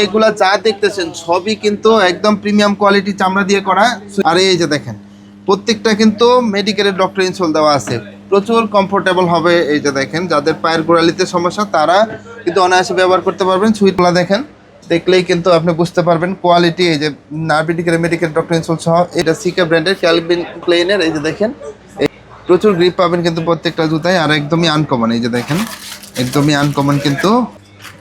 এইগুলা যা দেখতেছেন সবই কিন্তু একদম প্রিমিয়াম কোয়ালিটি চামড়া দিয়ে করা। আর এই যে দেখেন, প্রত্যেকটা কিন্তু মেডিকেলের ডক্টর ইনসোল দেওয়া আছে। প্রচুর কমফোর্টেবল হবে এই যে দেখেন, যাদের পায়ের গোড়ালিতে সমস্যা, তারা কিন্তু অনায়াসে ব্যবহার করতে পারবেন। সুইটগুলা দেখেন, দেখলেই কিন্তু আপনি বুঝতে পারবেন কোয়ালিটি এই যে নার্বিডিকের মেডিকেল ডক্টর ইনসোল সহ, এটা সিকা ব্র্যান্ডের ক্যালভিন প্লেনের এই যে দেখেন প্রচুর গ্রিপ পাবেন কিন্তু প্রত্যেকটা জুতায়, আর একদমই আনকমন এই যে দেখেন, একদমই আনকমন কিন্তু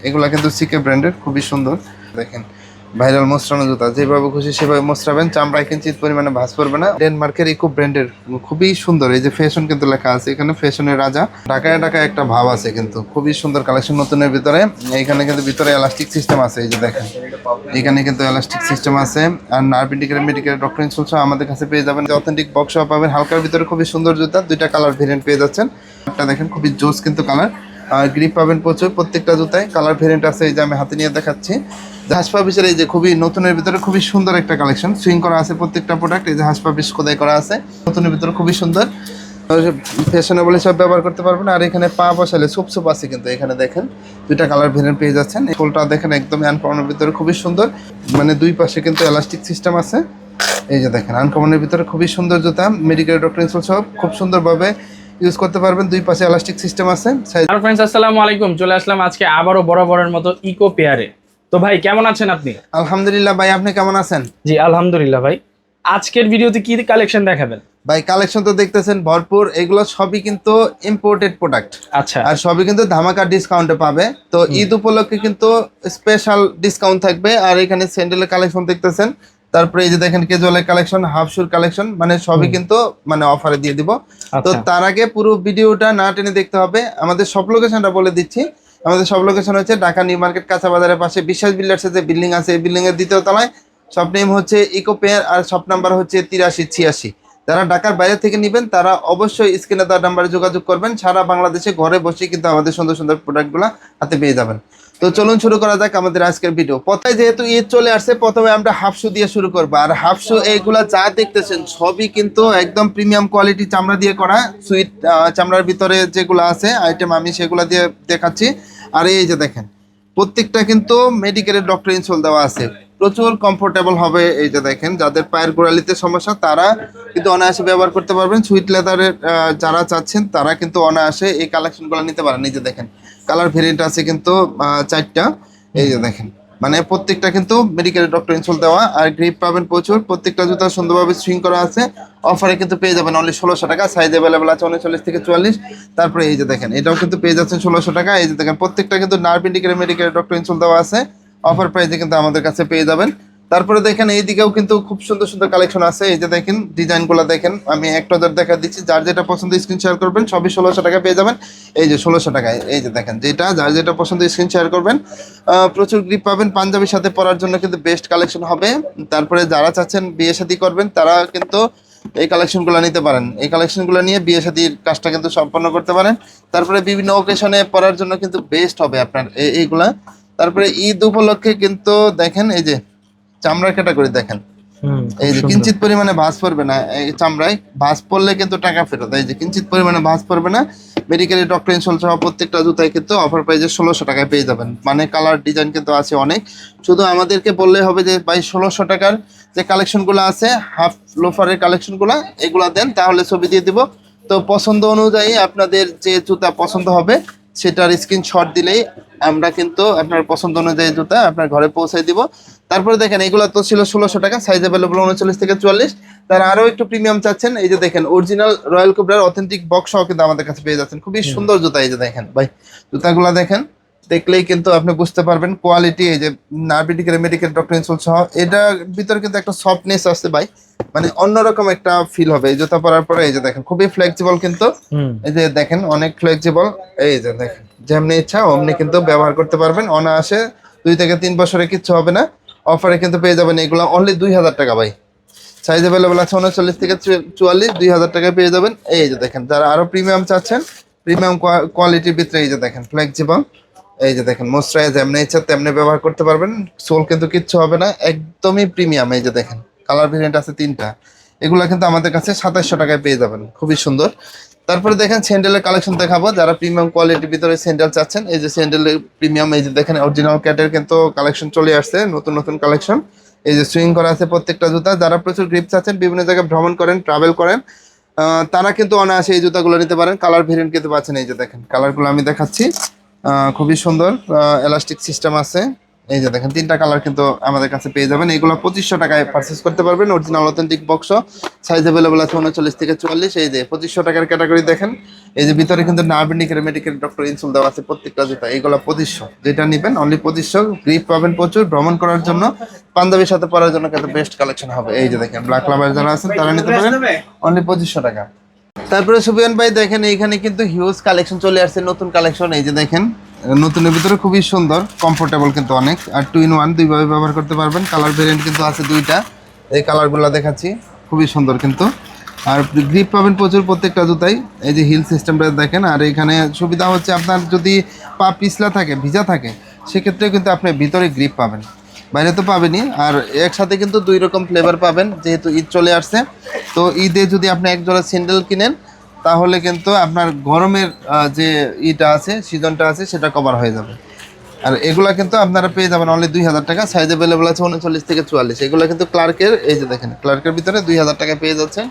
এগুলা কিন্তু সিকে ব্র্যান্ডের খুবই সুন্দর। দেখেন ভাইরাল মোস্রানো জুতা, যেভাবে খুশি সেভাবে মোস্রাবেন চামড়ায় কিঞ্চিত পরিমাণে ভাঁজ পড়বে না। ডেনমার্কের ইকো ব্র্যান্ডের খুবই সুন্দর। এই যে ফ্যাশন কিন্তু লেখা আছে এখানে ফ্যাশনের রাজা। ঢাকায় ঢাকায় একটা ভাব আছে কিন্তু, খুবই সুন্দর কালেকশন নতুনের ভিতরে। এখানে কিন্তু ভিতরে এলাস্টিক সিস্টেম আছে, এই যে দেখেন। এখানে কিন্তু এলাস্টিক সিস্টেম আছে। আর নার্ভিটিকের মেডিকেল ডক্টর ইনসুল সহ আমাদের কাছে পেয়ে যাবেন। অথেন্টিক বক্স পাবেন। হালকার ভিতরে খুবই সুন্দর জুতা, দুইটা কালার ভেরিয়েন্ট পেয়ে যাচ্ছেন। একটা দেখেন, খুবই জোস কিন্তু কালার গ্রিপ পাবেন প্রচুর, প্রত্যেকটা জুতায়। কালার ভেরিয়েন্ট আছে এই যে আমি হাতে নিয়ে দেখাচ্ছি। হাসপা পিসের এই যে খুবই নতুনের ভিতরে খুবই সুন্দর একটা কালেকশন সুইং করা আছে প্রত্যেকটা প্রোডাক্ট এই যে হাসপা পিস খোদাই করা আছে। নতুনের ভিতরে খুবই সুন্দর। ফ্যাশনেবল হিসাবে ব্যবহার করতে পারবেন। আর এখানে পা বসালে সুপ সুপ আছে কিন্তু এখানে দেখেন। দুইটা কালার ভেরিয়েন্ট পেয়ে যাচ্ছেন। ফুলটা দেখেন একদম আনকমনের ভিতরে খুবই সুন্দর। মানে দুই পাশে কিন্তু এলাস্টিক সিস্টেম আছে। এই যে দেখেন আনকমনের ভিতরে খুবই সুন্দর জুতা। মেডিকেল ডক্টর সব খুব সুন্দরভাবে ইউজ করতে পারবেন। দুই পাশে এলাস্টিক সিস্টেম আছে। আর ফ্রেন্ডস আসসালামু আলাইকুম। চলে আসলাম আজকে আবারও বরাবরের মতো ইকো পেয়ারে তো ভাই কেমন আছেন আপনি? আলহামদুলিল্লাহ ভাই আপনি কেমন আছেন? জি আলহামদুলিল্লাহ ভাই। আজকের ভিডিওতে কি কালেকশন দেখাবেন? ভাই কালেকশন তো দেখতেছেন ভরপুর। এগুলো সবই কিন্তু ইম্পোর্টেড প্রোডাক্ট আচ্ছা। আর সবই কিন্তু ধামাকা ডিসকাউন্টে পাবে। তো ঈদ উপলক্ষে কিন্তু স্পেশাল ডিসকাউন্ট থাকবে। আর এখানে স্যান্ডেলের কালেকশন দেখতেছেন। তারপরে এই যে দেখেন কেজুয়ালের কালেকশন হাফ শুর কালেকশন মানে সবই কিন্তু মানে অফারে দিয়ে দিব। তো আচ্ছা। তার আগে পুরো ভিডিওটা না টেনে দেখতে হবে। আমাদের সব লোকেশনটা বলে দিচ্ছি। আমাদের সব লোকেশন হচ্ছে ঢাকা নিউ মার্কেট কাঁচা বাজারের পাশে বিশ্বাস বিল্ডার্সের যে বিল্ডিং আছে এই বিল্ডিং এর দ্বিতীয় তলায়। শপ নেম হচ্ছে ইকো পেয়ার আর শপ নাম্বার হচ্ছে তিরাশি ছিয়াশি। যারা ঢাকার বাইরে থেকে নেবেন তারা অবশ্যই স্ক্রিনে তার নাম্বারে যোগাযোগ করবেন। সারা বাংলাদেশে ঘরে বসে কিন্তু আমাদের সুন্দর সুন্দর প্রোডাক্টগুলো হাতে পেয়ে যাবেন। তো চলুন শুরু করা যাক আমাদের আজকের ভিডিও প্রথমে যেহেতু ঈদ চলে আসছে, প্রথমে আমরা হাফ শু দিয়ে শুরু করব। আর হাফসু এইগুলা যা দেখতেছেন, সবই কিন্তু একদম প্রিমিয়াম কোয়ালিটি চামড়া দিয়ে করা সুইট চামড়ার ভিতরে যেগুলো আছে আইটেম আমি সেগুলো দিয়ে দেখাচ্ছি। আর এই যে দেখেন, প্রত্যেকটা কিন্তু মেডিকেলের ডক্টর ইনসোল দেওয়া আছে। প্রচুর কমফোর্টেবল হবে এই যে দেখেন। যাদের পায়ের গোড়ালিতে সমস্যা, তারা কিন্তু অনায়াসে ব্যবহার করতে পারবেন। সুইট লেদারের যারা চাচ্ছেন, তারা কিন্তু অনায়াসে এই কালেকশনগুলো নিতে পারেন। যে দেখেন কালার ভেরিয়েন্ট আছে কিন্তু চারটা। এই যে দেখেন মানে প্রত্যেকটা কিন্তু মেডিকেল ডক্টর ইনসোল দেওয়া, আর গ্রিপ পাবেন প্রচুর। প্রত্যেকটা জুতা সুন্দরভাবে সুইং করা আছে। অফারে কিন্তু পেয়ে যাবেন অনলি ষোলোশো টাকা। সাইজ অ্যাভেলেবেল আছে উনচল্লিশ থেকে চুয়াল্লিশ। তারপরে এই যে দেখেন, এটাও কিন্তু পেয়ে যাচ্ছেন ষোলোশো টাকা। এই যে দেখেন, প্রত্যেকটা কিন্তু নার্ভ ইন্ডিকেটের মেডিকেল ডক্টর ইনসোল দেওয়া আছে। অফার প্রাইসে কিন্তু আমাদের কাছে পেয়ে যাবেন। তারপরে দেখেন, এইদিকেও কিন্তু খুব সুন্দর সুন্দর কালেকশন আছে। এই যে দেখেন ডিজাইনগুলো দেখেন, আমি এক নজর দেখা দিচ্ছি। যার যেটা পছন্দ স্ক্রিন শেয়ার করবেন, সবই ষোলোশো টাকা পেয়ে যাবেন। এই যে ষোলোশো টাকায়, এই যে দেখেন, যেটা যার যেটা পছন্দ স্ক্রিন শেয়ার করবেন। প্রচুর গ্রিপ পাবেন। পাঞ্জাবির সাথে পরার জন্য কিন্তু বেস্ট কালেকশন হবে। তারপরে যারা চাচ্ছেন বিয়ে শাদী করবেন, তারা কিন্তু এই কালেকশনগুলো নিতে পারেন। এই কালেকশনগুলো নিয়ে বিয়ে শাদীর কাজটা কিন্তু সম্পন্ন করতে পারেন। তারপরে বিভিন্ন ওকেশনে পরার জন্য কিন্তু বেস্ট হবে আপনার। এই- এইগুলা তারপরে ঈদ উপলক্ষে কিন্তু দেখেন এই যে চামড়ার ক্যাটাগরি দেখেন। এই যে কিঞ্চিত পরিমাণে ভাঁজ পড়বে না এই চামড়ায় ভাঁজ পড়লে কিন্তু টাকা ফেরত। এই যে কিঞ্চিত পরিমাণে ভাঁজ পড়বে না মেডিকেল ডক্টর ইনসোল সহ প্রত্যেকটা জুতায় কিন্তু অফার প্রাইজে ষোলোশো টাকায় পেয়ে যাবেন। মানে কালার ডিজাইন কিন্তু আছে অনেক। শুধু আমাদেরকে বললে হবে যে ভাই ষোলোশো টাকার যে কালেকশনগুলো আছে হাফ লোফারের কালেকশনগুলো এগুলা দেন তাহলে ছবি দিয়ে দিব। তো পছন্দ অনুযায়ী আপনাদের যে জুতা পছন্দ হবে সেটার স্ক্রিনশট দিলেই আমরা কিন্তু আপনার পছন্দ অনুযায়ী জুতা আপনার ঘরে পৌঁছে দিব। তারপরে দেখেন এগুলো তো ছিল ষোলোশো টাকা সাইজ অ্যাভেলেবল উনচল্লিশ থেকে চুয়াল্লিশ। তার আরও একটু প্রিমিয়াম চাচ্ছেন এই যে দেখেন অরিজিনাল রয়্যাল কোবরার অথেন্টিক বক্স সহ কিন্তু আমাদের কাছে পেয়ে যাচ্ছেন। খুবই সুন্দর জুতা এই যে দেখেন ভাই। জুতাগুলো দেখেন। দেখলেই কিন্তু আপনি বুঝতে পারবেন কোয়ালিটি এই যে নার্বিটিকের মেডিকেল ডক্টর ইনসোল সহ এটার ভিতরে কিন্তু একটা সফটনেস আছে ভাই। মানে অন্যরকম একটা ফিল হবে। এই জুতা পরার পরে এই যে দেখেন খুবই ফ্লেক্সিবল কিন্তু। এই যে দেখেন অনেক ফ্লেক্সিবল এই যে দেখেন যেমনি ইচ্ছা অমনি কিন্তু ব্যবহার করতে পারবেন। অনায়াসে দুই থেকে তিন বছরে কিচ্ছু হবে না। অফারে কিন্তু পেয়ে যাবেন এগুলো অনলি দুই হাজার টাকা ভাই। সাইজ অ্যাভেলেবল আছে উনচল্লিশ থেকে চুয়াল্লিশ দুই হাজার টাকায় পেয়ে যাবেন। এই যে দেখেন যারা আরও প্রিমিয়াম চাচ্ছেন প্রিমিয়াম কোয়ালিটির ভিতরে এই যে দেখেন ফ্লেক্সিবল এই যে দেখেন মোস্টরাইজ যেমনি ইচ্ছা তেমনি ব্যবহার করতে পারবেন। সোল কিন্তু কিচ্ছু হবে না, একদমই প্রিমিয়াম এই যে দেখেন কালার ভেরিয়েন্ট আছে তিনটা। এগুলো কিন্তু আমাদের কাছে সাতাশশো টাকায় পেয়ে যাবেন। খুবই সুন্দর। তারপরে দেখেন স্যান্ডেলের কালেকশন দেখাবো। যারা প্রিমিয়াম কোয়ালিটির ভিতরে স্যান্ডেল চাচ্ছেন, এই যে স্যান্ডেলের প্রিমিয়াম এই যে দেখেন অরিজিনাল ক্যাটের কিন্তু কালেকশন চলে আসছে, নতুন নতুন কালেকশন এই যে সুইং করা আছে প্রত্যেকটা জুতা। যারা প্রচুর গ্রিপ চাচ্ছেন, বিভিন্ন জায়গায় ভ্রমণ করেন ট্রাভেল করেন তারা কিন্তু অনায়াসে এই জুতাগুলো নিতে পারেন। কালার ভেরিয়েন্ট কিন্তু পাচ্ছেন, এই যে দেখেন কালারগুলো আমি দেখাচ্ছি। খুবই সুন্দর এলাস্টিক সিস্টেম আছে। এই যে দেখেন তিনটা কালার কিন্তু আমাদের কাছে পেয়ে যাবেন। এগুলো পঁচিশশো টাকায় পারচেস করতে পারবেন। Original authentic box size available আছে উনচল্লিশ থেকে চুয়াল্লিশ। এই যে পঁচিশশো টাকার ক্যাটাগরি দেখেন। এই যে ভিতরে কিন্তু নার্ভেনিকের মেডিকেল ডক্টর ইনসুল দেওয়া আছে প্রত্যেকটা জুতা। এইগুলো পঁচিশশো। যেটা নেবেন অনলি পঁচিশশো। গ্রিপ পাবেন প্রচুর ভ্রমণ করার জন্য। পাঞ্জাবির সাথে পরার জন্য কিন্তু বেস্ট কালেকশন হবে। এই যে দেখেন ব্ল্যাক লাভার যারা আছেন তারা নিতে পারেন। অনলি পঁচিশশো টাকা। তারপরে সুবিয়ান ভাই, দেখেন এইখানে কিন্তু হিউজ কালেকশন চলে আসছে, নতুন কালেকশন এই যে দেখেন নতুনের ভিতরে খুবই সুন্দর কমফোর্টেবল কিন্তু অনেক। আর টু ইন ওয়ান দুইভাবে ব্যবহার করতে পারবেন কালার ভেরিয়েন্ট কিন্তু আছে দুইটা। এই কালারগুলো দেখাচ্ছি, খুবই সুন্দর কিন্তু। আর গ্রিপ পাবেন প্রচুর প্রত্যেকটা জুতাই, এই যে হিল সিস্টেমটা দেখেন, আর এখানে সুবিধা হচ্ছে আপনার যদি পা পিছলা থাকে, ভিজা থাকে, সেক্ষেত্রে কিন্তু আপনি ভিতরে গ্রিপ পাবেন। বাইরে তো পাবেনই। আর একসাথে কিন্তু দুই রকম ফ্লেভার পাবেন, যেহেতু ঈদ চলে আসছে। তো ঈদে যদি আপনি এক জোড়া স্যান্ডেল কিনেন, তাহলে কিন্তু আপনার গরমের যে ইটা আছে, সিজনটা আছে, সেটা কভার হয়ে যাবে। আর এগুলা কিন্তু আপনারা পেয়ে যাবেন অনলি দুই হাজার টাকা। সাইজ অ্যাভেলেবল আছে উনচল্লিশ থেকে চুয়াল্লিশ। এগুলো কিন্তু ক্লার্কের এই যে দেখেন ক্লার্কের ভিতরে দুই হাজার টাকা পেয়ে যাচ্ছেন।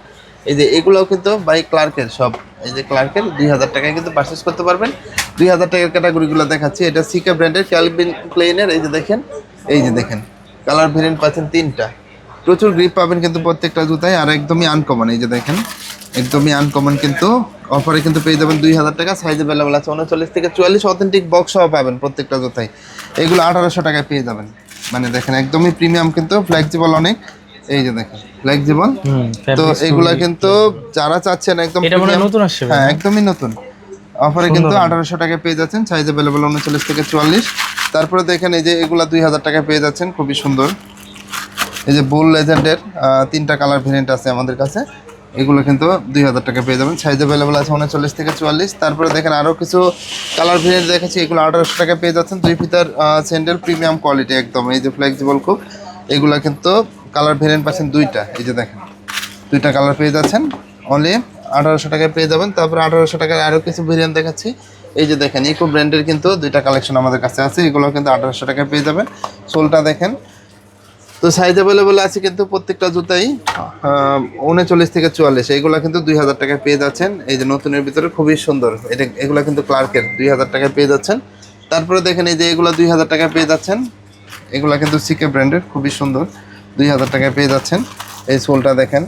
এই যে এগুলোও কিন্তু বাই ক্লার্কের সব। এই যে ক্লার্কের দুই হাজার টাকায় কিন্তু পারচেস করতে পারবেন। দুই হাজার টাকার ক্যাটাগরিগুলো দেখাচ্ছি। এটা সিকা ব্র্যান্ডের ক্যালভিন প্লেনের এই যে দেখেন। এই যে দেখেন কালার ভেরিয়েন্ট পাচ্ছেন তিনটা। প্রচুর গ্রিপ পাবেন কিন্তু প্রত্যেকটা জুতায় আর একদমই আনকমন এই যে দেখেন একদমই আনকমন কিন্তু অফারে কিন্তু পেয়ে যাবেন দুই হাজার টাকা সাইজ অ্যাভেলেবল আছে উনচল্লিশ থেকে চুয়াল্লিশ অথেন্টিক বক্স সহ পাবেন প্রত্যেকটা জুতায়। এগুলো আঠারোশো টাকায় পেয়ে যাবেন। মানে দেখেন একদমই প্রিমিয়াম কিন্তু ফ্লেক্সিবল অনেক। এই যে দেখেন ফ্লেক্সিবল তো এগুলা কিন্তু যারা চাচ্ছেন একদম মনে নতুন আসছে হ্যাঁ একদমই নতুন। অফারে কিন্তু আঠারোশো টাকায় পেয়ে যাচ্ছেন সাইজ অ্যাভেলেবল উনচল্লিশ থেকে চুয়াল্লিশ। তারপরে দেখেন এই যে এগুলা দুই হাজার টাকায় পেয়ে যাচ্ছেন, খুবই সুন্দর। এই যে বুল লেজেন্ডের তিনটা কালার ভেরিয়েন্ট আছে আমাদের কাছে। এগুলো কিন্তু দুই হাজার টাকা পেয়ে যাবেন। সাইজ অ্যাভেলেবেল আছে উনচল্লিশ থেকে চুয়াল্লিশ। তারপরে দেখেন আরও কিছু কালার ভেরিয়েন্ট দেখেছি এগুলো আঠারোশো টাকা পেয়ে যাচ্ছেন। দুই ফিতার স্যান্ডেল প্রিমিয়াম কোয়ালিটি একদম। এই যে ফ্লেক্সিবল খুব এগুলো কিন্তু কালার ভেরিয়েন্ট পাচ্ছেন দুইটা। এই যে দেখেন, দুইটা কালার পেয়ে যাচ্ছেন। অনলি আঠারোশো টাকায় পেয়ে যাবেন। তারপরে আঠারোশো টাকায় আরও কিছু ভেরিয়েন্ট দেখাচ্ছি। এই যে দেখেন ইকো ব্র্যান্ডের কিন্তু দুইটা কালেকশন আমাদের কাছে আছে, এগুলো কিন্তু আঠারোশো টাকায় পেয়ে যাবেন। সোলটা দেখেন। তো সাইজ অ্যাভেলেবল আছে কিন্তু প্রত্যেকটা জুতাই উনচল্লিশ থেকে চুয়াল্লিশ, এইগুলো কিন্তু দুই হাজার টাকায় পেয়ে যাচ্ছেন। এই যে নতুনের ভিতরে খুবই সুন্দর, এটা, এগুলো কিন্তু ক্লার্কের দুই হাজার টাকায় পেয়ে যাচ্ছেন। তারপরে দেখেন এই যে এগুলো দুই হাজার টাকায় পেয়ে যাচ্ছেন। এগুলো কিন্তু সিকে ব্র্যান্ডের খুবই সুন্দর, দুই হাজার টাকায় পেয়ে যাচ্ছেন। এই সোলটা দেখেন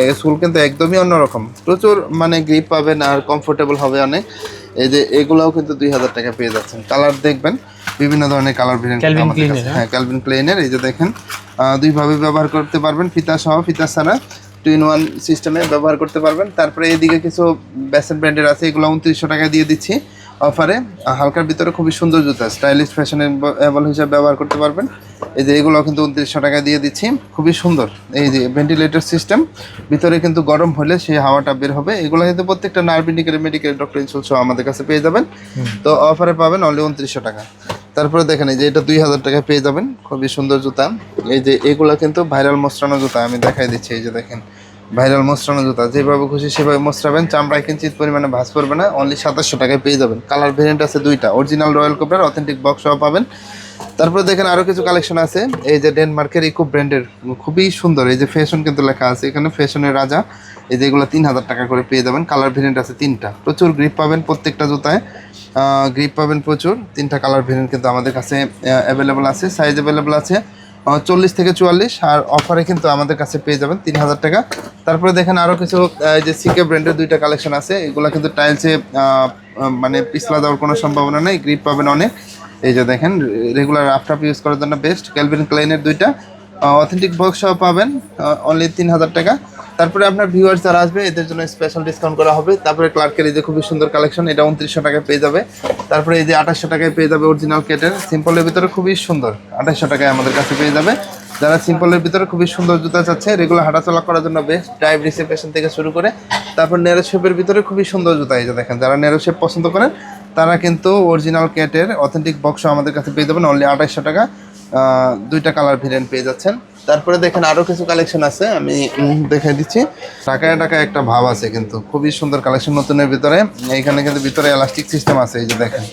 এই সোল কিন্তু একদমই অন্যরকম। প্রচুর মানে গ্রিপ পাবেন আর কমফোর্টেবল হবে অনেক। এই যে এগুলাও কিন্তু দুই হাজার টাকা পেয়ে যাচ্ছেন। কালার দেখবেন বিভিন্ন ধরনের কালার ভেরিয়েন্ট আমাদের কাছে। হ্যাঁ? ক্যালভিন প্লেনের এই যে দেখেন আহ, দুইভাবে ব্যবহার করতে পারবেন ফিতা সহ ফিতা ছাড়া টু ইন ওয়ান সিস্টেমে ব্যবহার করতে পারবেন। তারপরে এদিকে কিছু ব্যাসেন ব্র্যান্ডের আছে এগুলো উনত্রিশশো টাকা দিয়ে দিচ্ছি। অফারে হালকার ভিতরে খুবই সুন্দর জুতা স্টাইলিশ ফ্যাশনেবল হিসাবে ব্যবহার করতে পারবেন। এই যে এগুলো কিন্তু উনত্রিশশো টাকা দিয়ে দিচ্ছি খুবই সুন্দর। এই যে ভেন্টিলেটর সিস্টেম ভিতরে কিন্তু গরম হলে সেই হাওয়াটা বের হবে। এগুলো কিন্তু প্রত্যেকটা নার্ভিনিকের মেডিকেল ডক্টর ইনসুল সহ আমাদের কাছে পেয়ে যাবেন। তো অফারে পাবেন অনলি উনত্রিশশো টাকা। তারপরে দেখেন এই যে এটা দুই হাজার টাকায় পেয়ে যাবেন খুবই সুন্দর জুতা। এই যে এগুলো কিন্তু ভাইরাল মোস্টানো জুতা আমি দেখাই দিচ্ছি এই যে দেখেন। ভাইরাল মোস্টানো জুতা, যেভাবে খুশি সেভাবে মোস্টাবেন চামড়ায় কিঞ্চিত পরিমাণে ভাঁজ পড়বে না অনলি সাতাশশো টাকায় পেয়ে যাবেন। কালার ভেরিয়েন্ট আছে দুইটা অরিজিনাল রয়্যাল কোবরার অথেন্টিক বক্স পাবেন। তারপরে দেখেন আরও কিছু কালেকশন আছে, এই যে ডেনমার্কের ইকো ব্র্যান্ডের খুবই সুন্দর, এই যে ফ্যাশন কিন্তু লেখা আছে এখানে ফ্যাশনের রাজা। এই যে এগুলো তিন হাজার টাকা করে পেয়ে যাবেন কালার ভেরিয়েন্ট আছে তিনটা। প্রচুর গ্রিপ পাবেন প্রত্যেকটা জুতায়। গ্রিপ পাবেন প্রচুর, তিনটা কালার ভেরিয়েন্ট কিন্তু আমাদের কাছে অ্যাভেলেবল আছে সাইজ অ্যাভেলেবল আছে। চল্লিশ থেকে চুয়াল্লিশ, আর অফারে কিন্তু আমাদের কাছে পেয়ে যাবেন তিন হাজার টাকা। তারপরে দেখেন আরও কিছু যে সিকে ব্র্যান্ডের দুইটা কালেকশন আছে, এগুলো কিন্তু টাইলসে মানে পিছলা দেওয়ার কোনো সম্ভাবনা নেই গ্রিপ পাবেন অনেক। এই যে দেখেন রেগুলার আফটার ইউজ করার জন্য বেস্ট ক্যালভিন ক্লাইনের দুইটা অথেন্টিক বক্স সহ পাবেন অনলি তিন হাজার টাকা। তারপরে আপনার ভিউয়ার্স যারা আসবে, এদের জন্য স্পেশাল ডিসকাউন্ট করা হবে। তারপরে ক্লার্কের এই যে খুবই সুন্দর কালেকশন এটা উনত্রিশশো টাকায় পেয়ে যাবে। তারপরে এই যে আঠাশশো টাকায় পেয়ে যাবে অরিজিনাল কেটের সিম্পলের ভিতরে খুবই সুন্দর। আঠাশশো টাকায় আমাদের কাছে পেয়ে যাবে। যারা সিম্পলের ভিতরে খুবই সুন্দর জুতা চাচ্ছে রেগুলার হাঁটাচলা করার জন্য বেস্ট ড্রাইভ রিসেপশন থেকে শুরু করে, তারপর নেরো শেপের ভিতরে খুবই সুন্দর জুতা এই যে দেখেন, যারা নেরো শেপ পছন্দ করেন, তারা কিন্তু অরিজিনাল ক্যাটের অথেন্টিক বক্স আমাদের কাছে পেয়ে যাবেন অনলি আঠাশশো টাকা। দুইটা কালার ভেরিয়েন্ট পেয়ে যাচ্ছেন। তারপরে দেখেন আরও কিছু কালেকশন আছে, আমি দেখাই দিচ্ছি। টাকায় টাকায় একটা ভাব আছে কিন্তু, খুবই সুন্দর কালেকশন নতুনের ভিতরে। এখানে কিন্তু ভিতরে এলাস্টিক সিস্টেম আছে, এই যে দেখেন।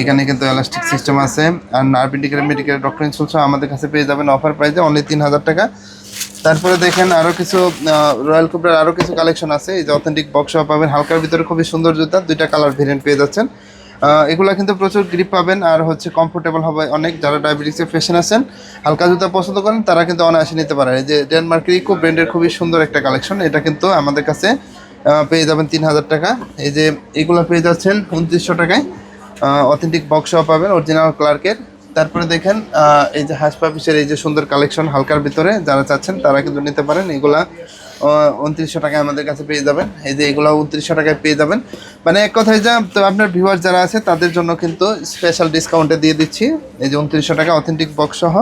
এখানে কিন্তু এলাস্টিক সিস্টেম আছে। আর নার্ভ মেডিকেল ডক্টর ইনসুলস আমাদের কাছে পেয়ে যাবেন অফার প্রাইসে অনলি তিন হাজার টাকা। তারপরে দেখেন আরও কিছু রয়্যাল কুপটার আরও কিছু কালেকশন আছে। এই যে অথেন্টিক বক্স পাবেন, হালকার ভিতরে খুবই সুন্দর জুতা, দুইটা কালার ভেরিয়েন্ট পেয়ে যাচ্ছেন। এগুলা কিন্তু প্রচুর গ্রিপ পাবেন আর হচ্ছে কমফোর্টেবল হবে অনেক যারা ডায়াবেটিসের পেশেন্ট আছেন। হালকা জুতা পছন্দ করেন, তারা কিন্তু অনায়াসে নিতে পারেন। এই যে ডেনমার্কের ইকো ব্র্যান্ডের খুবই সুন্দর একটা কালেকশন এটা কিন্তু আমাদের কাছে পেয়ে যাবেন তিন হাজার টাকা। এই যে এগুলো পেয়ে যাচ্ছেন উনত্রিশশো টাকায়। অথেন্টিক বক্সও পাবেন অরিজিনাল ক্লার্কের তারপরে দেখেন এই যে হাঁস পাপিসের এই যে সুন্দর কালেকশন হালকার ভিতরে যারা চাচ্ছেন, তারা কিন্তু নিতে পারেন। এগুলা উনত্রিশশো টাকায় আমাদের কাছে পেয়ে যাবেন। এই যে এগুলো উনত্রিশশো টাকায় পেয়ে যাবেন। মানে এক কথায় যা, তো আপনার ভিউয়ার যারা আছে, তাদের জন্য কিন্তু স্পেশাল ডিসকাউন্টে দিয়ে দিচ্ছি। এই যে উনত্রিশশো টাকা অথেন্টিক বক্স সহ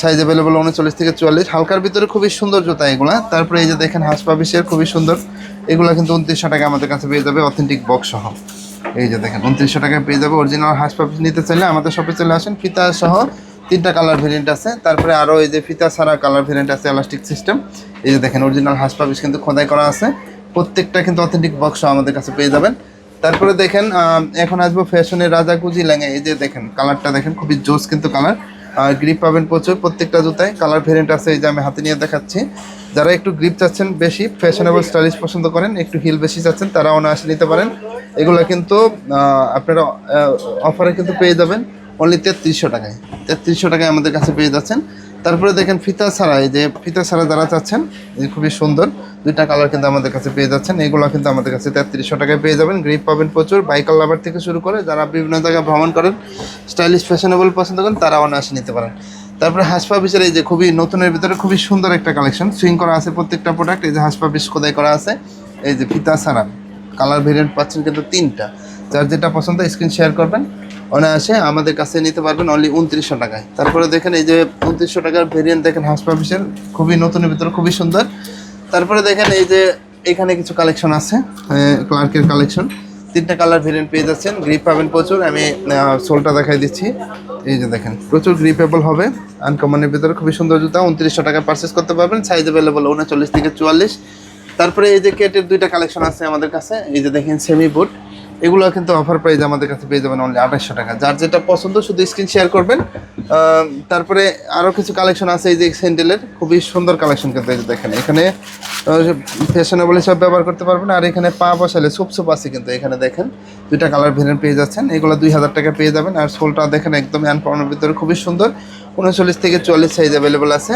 সাইজ অ্যাভেলেবল উনচল্লিশ থেকে চুয়াল্লিশ। হালকার ভিতরে খুবই সুন্দর জুতা এগুলা। তারপরে এই যে দেখেন হাঁস পাপিসের খুবই সুন্দর। এগুলো কিন্তু উনত্রিশশো টাকা আমাদের কাছে পেয়ে যাবে অথেন্টিক বক্স সহ। এই যে দেখেন, উনত্রিশশো টাকায় পেয়ে যাবে। অরিজিনাল হাঁস পাপিস নিতে চাইলে আমাদের শপে চলে আসেন। ফিতা সহ তিনটা কালার ভেরিয়েন্ট আছে। তারপরে আরও এই যে ফিতা ছাড়া কালার ভেরিয়েন্ট আছে এলাস্টিক সিস্টেম এই যে দেখেন অরিজিনাল হাঁস পাপিস কিন্তু খোদাই করা আছে। প্রত্যেকটা কিন্তু অথেন্টিক বক্স আমাদের কাছে পেয়ে যাবেন। তারপরে দেখেন এখন আসব ফ্যাশনের রাজা কুজি লেঙে এই যে দেখেন কালারটা দেখেন খুবই জোস কিন্তু কালার আর গ্রিপ পাবেন প্রচুর প্রত্যেকটা জুতায়। কালার ভেরিয়েন্ট আছে এই যে আমি হাতে নিয়ে দেখাচ্ছি। যারা একটু গ্রিপ চাচ্ছেন বেশি ফ্যাশনেবল স্টাইলিশ পছন্দ করেন একটু হিল বেশি চাচ্ছেন তারা অনায়াসে নিতে পারেন। এগুলো কিন্তু আপনারা অফারে কিন্তু পেয়ে যাবেন। অনলি তেত্রিশশো টাকায়। তেত্রিশশো টাকায় আমাদের কাছে পেয়ে যাচ্ছেন। তারপরে দেখেন ফিতা ছাড়া, এই যে ফিতা ছাড়া যারা চাচ্ছেন খুবই সুন্দর। দুইটা কালার কিন্তু আমাদের কাছে পেয়ে যাচ্ছেন। এগুলো কিন্তু আমাদের কাছে তেত্রিশশো টাকায় পেয়ে যাবেন। গ্রিপ পাবেন প্রচুর। বাইকার লাভার থেকে শুরু করে যারা বিভিন্ন জায়গায় ভ্রমণ করেন স্টাইলিশ ফ্যাশনেবল পছন্দ করেন, তারা অনায়াসে নিতে পারেন। তারপরে হাসপা পিসের এই যে খুবই নতুনের ভিতরে খুবই সুন্দর একটা কালেকশন সুইং করা আছে প্রত্যেকটা প্রোডাক্ট এই যে হাসপা পিস খোদাই করা আছে। এই যে ফিতা ছাড়া। কালার ভেরিয়েন্ট পাচ্ছেন কিন্তু তিনটা। যার যেটা পছন্দ স্ক্রিন শেয়ার করবেন। অনায়াসে আমাদের কাছে নিতে পারবেন অনলি উনত্রিশশো টাকায়। তারপরে দেখেন এই যে উনত্রিশশো টাকার ভেরিয়েন্ট দেখেন হাসপা পিসের খুবই নতুনের ভিতরে খুবই সুন্দর। তারপরে দেখেন এই যে এখানে কিছু কালেকশন আছে ক্লার্কের কালেকশন তিনটা কালার ভেরিয়েন্ট পেয়ে যাচ্ছেন গ্রিপ পাবেন প্রচুর। আমি সোলটা দেখাই দিচ্ছি। এই যে দেখেন, প্রচুর গ্রিপেবল হবে। আনকমনের ভিতরে খুবই সুন্দর জুতা, উনত্রিশশো টাকায় পারচেস করতে পারবেন। সাইজ অ্যাভেলেবল উনচল্লিশ থেকে চুয়াল্লিশ। তারপরে এই যে কেটের দুইটা কালেকশন আছে আমাদের কাছে। এই যে দেখেন সেমি বুট এগুলো কিন্তু অফার প্রাইস আমাদের কাছে পেয়ে যাবেন অনলি আঠাশশো টাকা। যার যেটা পছন্দ, শুধু স্ক্রিন শেয়ার করবেন। তারপরে আরও কিছু কালেকশন আছে, এই যে স্যান্ডেলের খুবই সুন্দর কালেকশন কিন্তু এই যে দেখেন, এখানে ফ্যাশনেবল হিসাবে ব্যবহার করতে পারবেন। আর এখানে পা বসালে সুপ সুপ আছে কিন্তু এখানে দেখেন, দুইটা কালার ভেরিয়েন্ট পেয়ে যাচ্ছেন। এগুলো দুই হাজার টাকা পেয়ে যাবেন। আর সোলটা দেখেন একদম অ্যানপাউনের ভিতরে খুবই সুন্দর। উনচল্লিশ থেকে চল্লিশ সাইজ অ্যাভেলেবল আছে।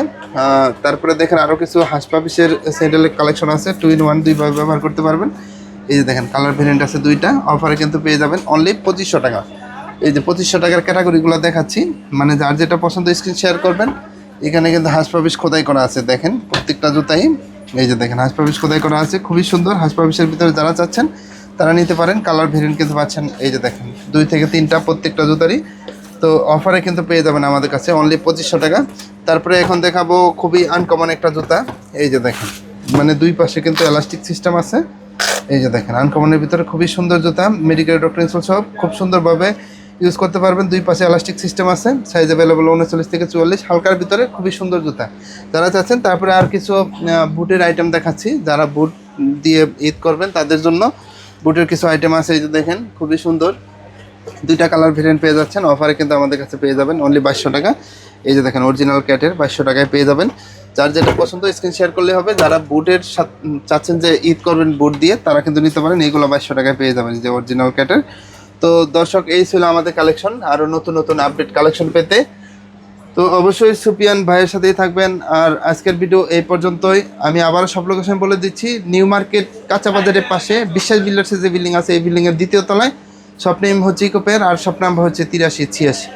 তারপরে দেখেন আরও কিছু হাঁসপাপিসের স্যান্ডেলের কালেকশন আছে। টু ইন ওয়ান দুইভাবে ব্যবহার করতে পারবেন। এই যে দেখেন কালার ভেরিয়েন্ট আছে দুইটা অফারে কিন্তু পেয়ে যাবেন অনলি পঁচিশশো টাকা। এই যে পঁচিশশো টাকার ক্যাটাগরিগুলো দেখাচ্ছি মানে যার যেটা পছন্দ স্ক্রিন শেয়ার করবেন, এখানে কিন্তু হাঁস পাবিস খোদাই করা আছে, দেখেন প্রত্যেকটা জুতাই। এই যে দেখেন, হাঁস পাবিস খোদাই করা আছে, খুবই সুন্দর, হাঁস পাবিসের ভিতরে যারা চাচ্ছেন, তারা নিতে পারেন কালার ভেরিয়েন্ট কিন্তু পাচ্ছেন, এই যে দেখেন, দুই থেকে তিনটা প্রত্যেকটা জুতারই। তো অফারে কিন্তু পেয়ে যাবেন আমাদের কাছে অনলি পঁচিশশো টাকা। তারপরে এখন দেখাবো খুবই আনকমন একটা জুতা, এই যে দেখেন মানে দুই পাশে কিন্তু এলাস্টিক সিস্টেম আছে। এই যে দেখেন, আনকমনের ভিতরে খুবই সুন্দর জুতা মেডিকেল ডক্টর ইনসুল সব খুব সুন্দরভাবে ইউজ করতে পারবেন। দুই পাশে এলাস্টিক সিস্টেম আছে সাইজ অ্যাভেলেবল উনচল্লিশ থেকে চুয়াল্লিশ, হালকার ভিতরে খুবই সুন্দর জুতা। যারা চাচ্ছেন, তারপরে আর কিছু বুটের আইটেম দেখাচ্ছি। যারা বুট দিয়ে ঈদ করবেন, তাদের জন্য বুটের কিছু আইটেম আছে, এই যে দেখেন, খুবই সুন্দর। দুইটা কালার ভেরিয়েন্ট পেয়ে যাচ্ছেন অফারে কিন্তু আমাদের কাছে পেয়ে যাবেন অনলি বাইশশো টাকা। এই যে দেখেন অরিজিনাল ক্যাটের বাইশশো টাকায় পেয়ে যাবেন। যার যেটা পছন্দ স্ক্রিন শেয়ার করলে হবে। যারা বুটের চাচ্ছেন যে ঈদ করবেন বুট দিয়ে, তারা কিন্তু নিতে পারেন। এইগুলো বাইশশো টাকায় পেয়ে যাবেন যে অরিজিনাল ক্যাটের তো দর্শক, এই ছিল আমাদের কালেকশন আরও নতুন নতুন আপডেট কালেকশন পেতে। তো অবশ্যই সুপিয়ান ভাইয়ের সাথেই থাকবেন। আর আজকের ভিডিও এই পর্যন্তই। আমি আবারও সব লোকেশন বলে দিচ্ছি। নিউ মার্কেট কাঁচা বাজারের পাশে। বিশ্বাস বিল্ডার্সের যে বিল্ডিং আছে, এই বিল্ডিংয়ের দ্বিতীয় তলায়। শপ হচ্ছে ইকোপের আর শপ হচ্ছে তিরাশি, ছিয়াশি।